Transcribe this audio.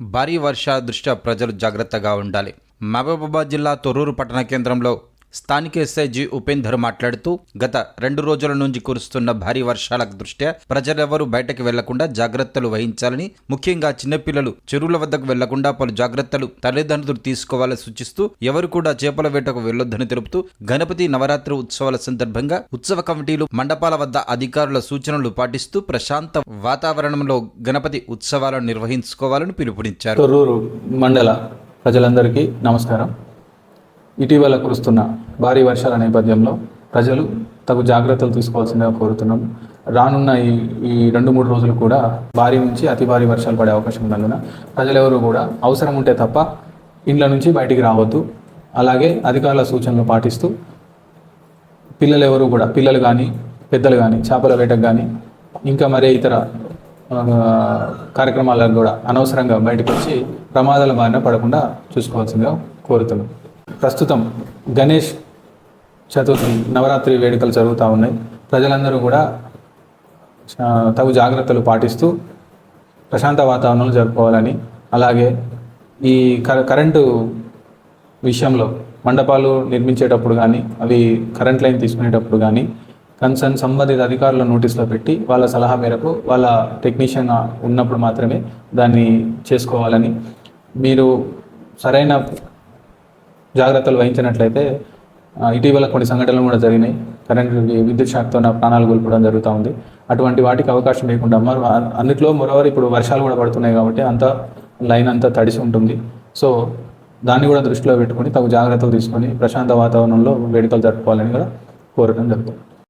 భారీ వర్షాల దృష్ట్యా ప్రజలు జాగ్రత్తగా ఉండాలి. మహబూబాబాద్ జిల్లా తొర్రూరు పట్టణ కేంద్రంలో స్థానిక ఎస్ఐజీ ఉపేందర్ మాట్లాడుతూ గత రెండు రోజుల నుంచి కురుస్తున్న భారీ వర్షాల దృష్ట్యా ప్రజలెవరూ బయటకు వెళ్ళకుండా జాగ్రత్తలు వహించాలని ముఖ్యంగా చిన్నపిల్లలు చెరువుల వద్దకు వెళ్ళకుండా పలు జాగ్రత్తలు తల్లిదండ్రులు తీసుకోవాలని సూచిస్తూ ఎవరు కూడా చేపల వేటకు వెళ్ళొద్దని తెలుపుతూ గణపతి నవరాత్రి ఉత్సవాల సందర్భంగా ఉత్సవ కమిటీలు మండపాల వద్ద అధికారుల సూచనలు పాటిస్తూ ప్రశాంత వాతావరణంలో గణపతి ఉత్సవాలను నిర్వహించుకోవాలని పిలుపునిచ్చారు. తొర్రూరు మండల ప్రజలందరికీ నమస్కారం. ఇటీవల కురుస్తున్న భారీ వర్షాల నేపథ్యంలో ప్రజలు తగు జాగ్రత్తలు తీసుకోవాల్సిందిగా కోరుతున్నాం. రానున్న ఈ ఈ రెండు మూడు రోజులు కూడా భారీ నుంచి అతి భారీ వర్షాలు పడే అవకాశం ఉన్నందున ప్రజలెవరూ కూడా అవసరం ఉంటే తప్ప ఇండ్ల నుంచి బయటికి రావద్దు. అలాగే అధికారుల సూచనలు పాటిస్తూ పిల్లలు ఎవరు కూడా పిల్లలు కానీ పెద్దలు కానీ చేపల వేటకు కానీ ఇంకా మరే ఇతర కార్యక్రమాలను కూడా అనవసరంగా బయటకు వచ్చి ప్రమాదాల బారిన పడకుండా చూసుకోవాల్సిందిగా కోరుతున్నాం. ప్రస్తుతం గణేష్ చతుర్థి నవరాత్రి వేడుకలు జరుగుతూ ఉన్నాయి. ప్రజలందరూ కూడా తగు జాగ్రత్తలు పాటిస్తూ ప్రశాంత వాతావరణంలో జరుపుకోవాలని అలాగే ఈ కరెంటు విషయంలో మండపాలు నిర్మించేటప్పుడు కానీ అవి కరెంట్ లైన్ తీసుకునేటప్పుడు కానీ కన్సర్న్ సంబంధిత అధికారుల నోటీసులో పెట్టి వాళ్ళ సలహా మేరకు వాళ్ళ టెక్నీషియన్ ఉన్నప్పుడు మాత్రమే దాన్ని చేసుకోవాలని మీరు సరైన జాగ్రత్తలు వహించినట్లయితే ఇటీవల కొన్ని సంఘటనలు కూడా జరిగినాయి. కరెంట్ విద్యుత్ షాక్తో నా ప్రాణాలు కోల్పోవడం జరుగుతూ ఉంది. అటువంటి వాటికి అవకాశం లేకుండా మరి అన్నిట్లో మరోవారు ఇప్పుడు వర్షాలు కూడా పడుతున్నాయి కాబట్టి అంత లైన్ అంతా తడిసి ఉంటుంది. సో దాన్ని కూడా దృష్టిలో పెట్టుకొని తగు జాగ్రత్తలు తీసుకొని ప్రశాంత వాతావరణంలో వేడుకలు జరుపుకోవాలని కూడా కోరడం జరుగుతుంది.